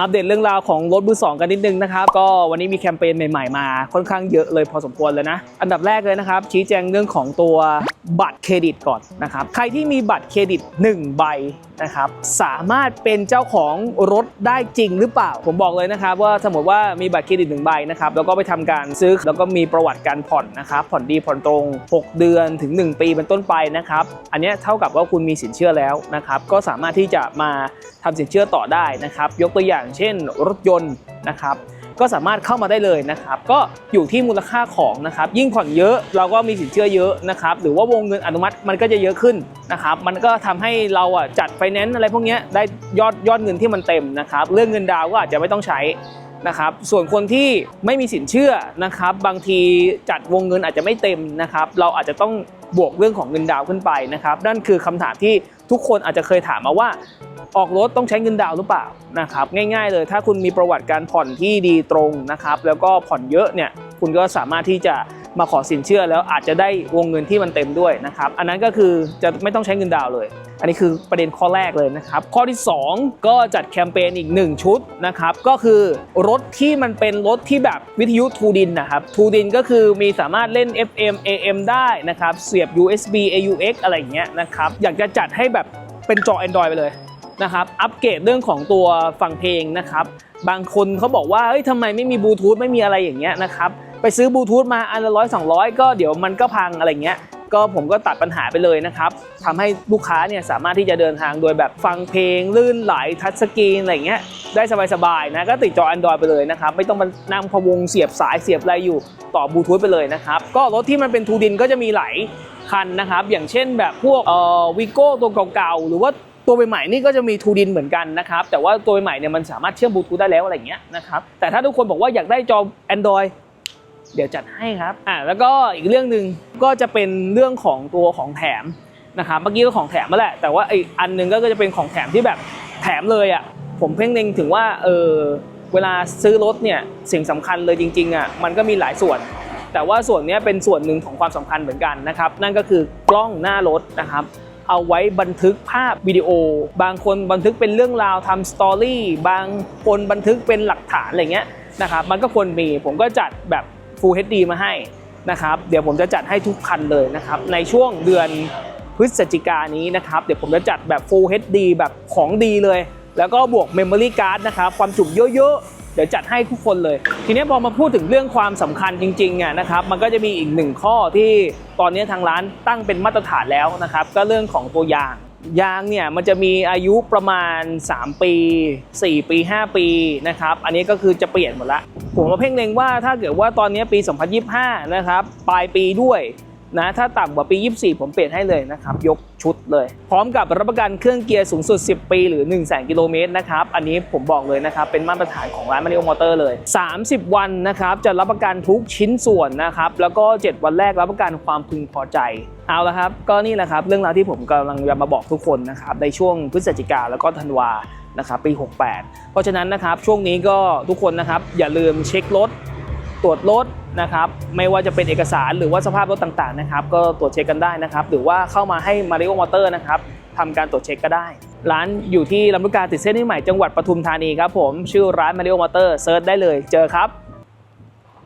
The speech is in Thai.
อัปเดตเรื่องราวของรถมือสองกันนิดนึงนะครับ ก็วันนี้มีแคมเปญใหม่ๆมาค่อนข้างเยอะเลยพอสมควรเลยนะ อันดับแรกเลยนะครับ ชี้แจงเรื่องของตัว บัตรเครดิตก่อนนะครับใครที่มีบัตรเครดิต 1 ใบนะครับสามารถเป็นเจ้าของรถได้จริงหรือเปล่า ผมบอกเลยนะครับว่าสมมติว่ามีบัตรเครดิตหนึ่งใบนะครับแล้วก็ไปทำการซื้อแล้วก็มีประวัติการผ่อนนะครับผ่อนดีผ่อนตรง 6 เดือนถึง 1 ปีเป็นต้นไปนะครับอันนี้เท่ากับว่าคุณมีสินเชื่อแล้วนะครับก็สามารถที่จะมาทำสินเชื่อต่อได้นะครับยกตัวอย่างเช่น รถยนต์นะครับ ก็สามารถเข้ามาได้เลยนะครับ ก็อยู่ที่มูลค่าของนะครับ ยิ่งผ่อนเยอะเราก็มีสินเชื่อเยอะนะครับ หรือว่าวงเงินอนุมัติมันก็จะเยอะขึ้นนะครับ มันก็ทำให้เราอะจัดไฟแนนซ์อะไรพวกนี้ได้ยอดยอดเงินที่มันเต็มนะครับ เรื่องเงินดาวก็อาจจะไม่ต้องใช้นะครับส่วนคนที่ไม่มีสินเชื่อนะครับ บางทีจัดวงเงินอาจจะไม่เต็มนะครับ เราอาจจะต้องบวกเรื่องของเงินดาวขึ้นไปนะครับ นั่นคือคำถามที่ ทุกคนอาจจะเคยถามมาว่าออกรถต้องใช้เงินดาวน์หรือเปล่านะครับง่าย ๆ เลยถ้าคุณมีประวัติการผ่อนที่ดีตรงนะครับ แล้วก็ผ่อนเยอะเนี่ยคุณก็สามารถที่จะมาขอสินเชื่อแล้วอาจจะได้วงเงินที่มันเต็มด้วยนะครับ อันนั้นก็คือจะไม่ต้องใช้เงินดาวน์เลย อันนี้คือประเด็นข้อแรกเลยนะครับ ข้อที่ 2 ก็จัดแคมเปญอีก 1 ชุดนะครับ ก็คือรถที่มันเป็นรถที่แบบวิทยุทูดินนะครับทูดินก็คือมีสามารถเล่น FM AM ได้นะครับ เสียบ USB AUX อะไรอย่างเงี้ยนะครับ อยากจะจัดให้แบบเป็นจอ Android ไปเลยนะครับ อัปเกรดเรื่องของตัวฟังเพลงนะครับ บางคนเขาบอกว่า เฮ้ยทำไมไม่มีบลูทูธไม่มีอะไรอย่างเงี้ยนะครับ ไปซื้อบลูทูธมาอันละร้อยสองร้อยก็เดี๋ยวมันก็พังอะไรเงี้ย ก็ผมก็ตัดปัญหาไปเลยนะครับทำให้ลูกค้าเนี่ยสามารถที่จะเดินทางโดยแบบฟังเพลง ลื่นไหลทัชสกรีนอะไรเงี้ยได้สบายๆนะก็ติดจอ Android ไปเลยนะครับ ไม่ต้องมานั่งพวงเสียบสายเสียบอะไรอยู่ต่อบลูทูธไปเลยนะครับ ก็รถที่มันเป็นทูดินก็จะมีหลายคันนะครับ อย่างเช่นแบบพวกเอ่อวิโก้ตัวเก่าๆหรือว่าตัวใหม่ๆนี่ก็จะมีทูดินเหมือนกันนะครับ แต่ว่าตัวใหม่เนี่ยมันสามารถเชื่อมบลูทูธได้แล้วอะไรอย่างเงี้ยนะครับแต่ถ้าทุกคนบอกว่าอยากได้จอ Android เดี๋ยวจัดให้ครับอ่าแล้วก็อีกเรื่องหนึ่งก็จะเป็นเรื่องของตัวของแถมนะครับเมื่อกี้ก็ของแถมมาแหละ แต่ว่าอีกอันหนึงก็จะเป็นของแถมที่แบบแถมเลยอะผมเพ่งเล็งถึงว่าเออเวลาซื้อรถเนี่ยสิ่งสำคัญเลยจริงๆอะมันก็มีหลายส่วน แต่ว่าส่วนนี้เป็นส่วนหนึ่งของความสำคัญเหมือนกันนะครับ นั่นก็คือกล้องหน้ารถนะครับเอาไว้บันทึกภาพวิดีโอ บางคนบันทึกเป็นเรื่องราวทำสตอรี่บางคนบันทึกเป็นหลักฐานอะไรเงี้ยนะครับมันก็ควรมีผมก็จัดแบบ Full HD มาให้นะครับเดี๋ยวผมจะจัดให้ทุกคันเลยนะครับในช่วงเดือนพฤศจิกายนี้นะครับเดี๋ยวผมจะจัดแบบ Full HD แบบของดีเลย แล้วก็บวก Memory Card นะครับความจุเยอะๆ เดี๋ยวจัดให้ทุกคนเลย ทีนี้พอมาพูดถึงเรื่องความสำคัญจริงๆอะนะครับมันก็จะมีอีกหนึ่งข้อที่ตอนนี้ทางร้านตั้งเป็นมาตรฐานแล้วนะครับก็เรื่องของตัวยางยางเนี่ยมันจะมีอายุประมาณ 3 ปี 4 ปี 5 ปีนะครับอันนี้ก็คือจะเปลี่ยนหมดละ ผมมาเพ่งเล็งว่าถ้าเกิดว่าตอนนี้ปี 2025 นะครับ ปลายปีด้วยนะถ้าต่ำกว่าปี 24 ผมเปลี่ยนให้เลยนะครับ ยกชุดเลย พร้อมกับรับประกันเครื่องเกียร์สูงสุด 10 ปีหรือ1 0 0 0 0 0กิโลเมตรนะครับ อันนี้ผมบอกเลยนะครับ เป็นมาตรฐานของร้านมาริโอมอเตอร์เลย 30 วันนะครับ จะรับประกันทุกชิ้นส่วนนะครับ แล้วก็ 7 วันแรกรับประกันความพึงพอใจ เอาละครับ ก็นี่แหละครับ เรื่องราวที่ผมกำลังจะมาบอกทุกคนนะครับ ในช่วงพฤศจิกาแล้วก็ธันวา นะครับปี 68 เพราะฉะนั้นนะครับช่วงนี้ก็ทุกคนนะครับอย่าลืมเช็ครถตรวจรถนะครับไม่ว่าจะเป็นเอกสารหรือว่าสภาพรถต่างๆนะครับก็ตรวจเช็คกันได้นะครับหรือว่าเข้ามาให้มาริโอมอเตอร์นะครับทำการตรวจเช็คก็ได้ ร้านอยู่ที่ลำลูกกาติดเส้นที่ใหม่จังหวัดปทุมธานีครับผมชื่อร้านมาริโอมอเตอร์เซิร์ชได้เลยเจอครับ